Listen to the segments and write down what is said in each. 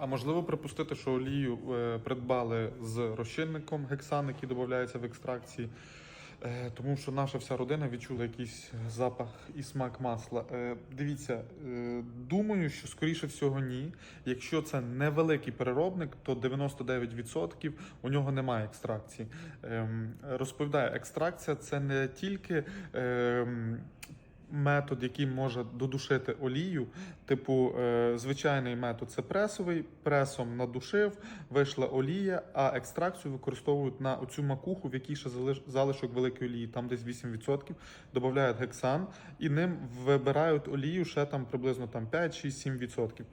А можливо припустити, що олію е, придбали з розчинником гексан, який додається в екстракції, е, тому що наша вся родина відчула якийсь запах і смак масла. Е, дивіться, думаю, що скоріше всього ні. Якщо це невеликий переробник, то 99% у нього немає екстракції. Ем, розповідаю, екстракція це не тільки. Метод, який може додушити олію, типу е, звичайний метод це пресовий, пресом надушив, вийшла олія, а екстракцію використовують на оцю макуху, в якій ще залиш- залишок великої олії, там десь 8%, додають гексан і ним вибирають олію ще там приблизно там 5, 6, 7%. Ем,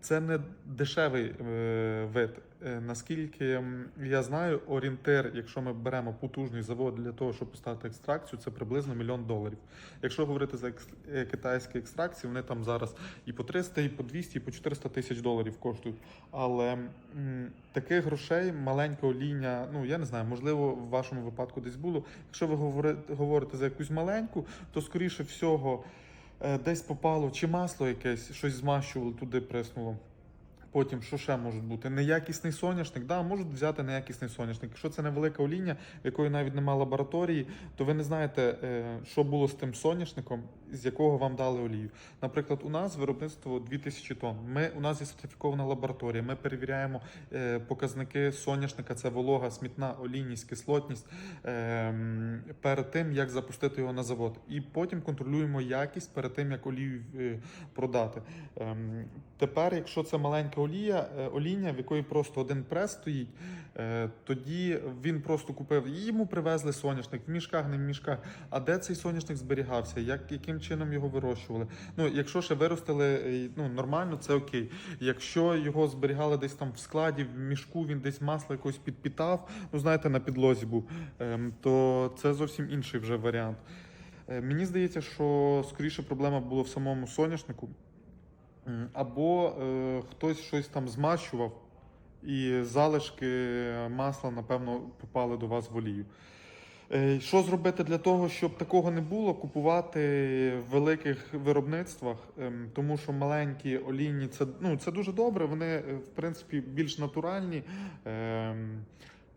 Це не дешевий е, вид. Е, Наскільки я знаю, орієнтир, якщо ми беремо потужний завод для того, щоб поставити екстракцію, це приблизно мільйон доларів. Якщо говорити за е, китайські екстракції, вони там зараз і по 300, і по 200, і по 400 тисяч доларів коштують. Але м, таких грошей маленька олійня, ну я не знаю, можливо, в вашому випадку десь було. Якщо ви говорите, за якусь маленьку, то скоріше всього десь попало чи масло якесь, щось змащували, туди приснуло. Потім, що ще можуть бути? Неякісний соняшник. Да, можуть взяти неякісний соняшник. Якщо це невелика оління, якої навіть немає лабораторії, то ви не знаєте, е, що було з тим соняшником, з якого вам дали олію. Наприклад, у нас виробництво 2000 тонн. Ми, у нас є сертифікована лабораторія. Ми перевіряємо е, показники соняшника, це волога, смітна, олійність, кислотність ем, перед тим, як запустити його на завод. І потім контролюємо якість перед тим, як олію е, продати. Ем, Тепер, якщо це маленька олія, е, оління, в якої просто один прес стоїть, е, тоді він просто купив і йому привезли соняшник в мішках, не в мішках. А де цей соняшник зберігався? Як, яким чином його вирощували? Ну, якщо ще виростили е, ну, нормально, це окей. Якщо його зберігали десь там в складі, в мішку, він десь масло якось підпітав, ну знаєте, на підлозі був, ем, то це зовсім інший вже варіант. Мені здається, що скоріше проблема була в самому соняшнику. Або е, хтось щось там змащував, і залишки масла, напевно, попали до вас в олію. Е, Що зробити для того, щоб такого не було? Купувати в великих виробництвах, ем, тому що маленькі олійні це, ну, це дуже добре, вони, е, в принципі, більш натуральні. ем,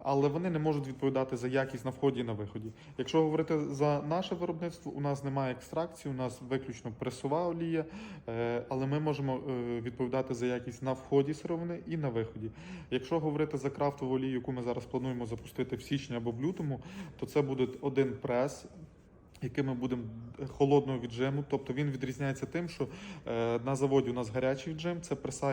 Але вони не можуть відповідати за якість на вході і на виході. Якщо говорити за наше виробництво, у нас немає екстракції, у нас виключно пресова олія, е, але ми можемо е, відповідати за якість на вході сировини і на виході. Якщо говорити за крафтову олію, яку ми зараз плануємо запустити в січні або в лютому, то це буде один прес. Яким ми будемо холодного віджиму, тобто він відрізняється тим, що е, на заводі у нас гарячий віджим, це преса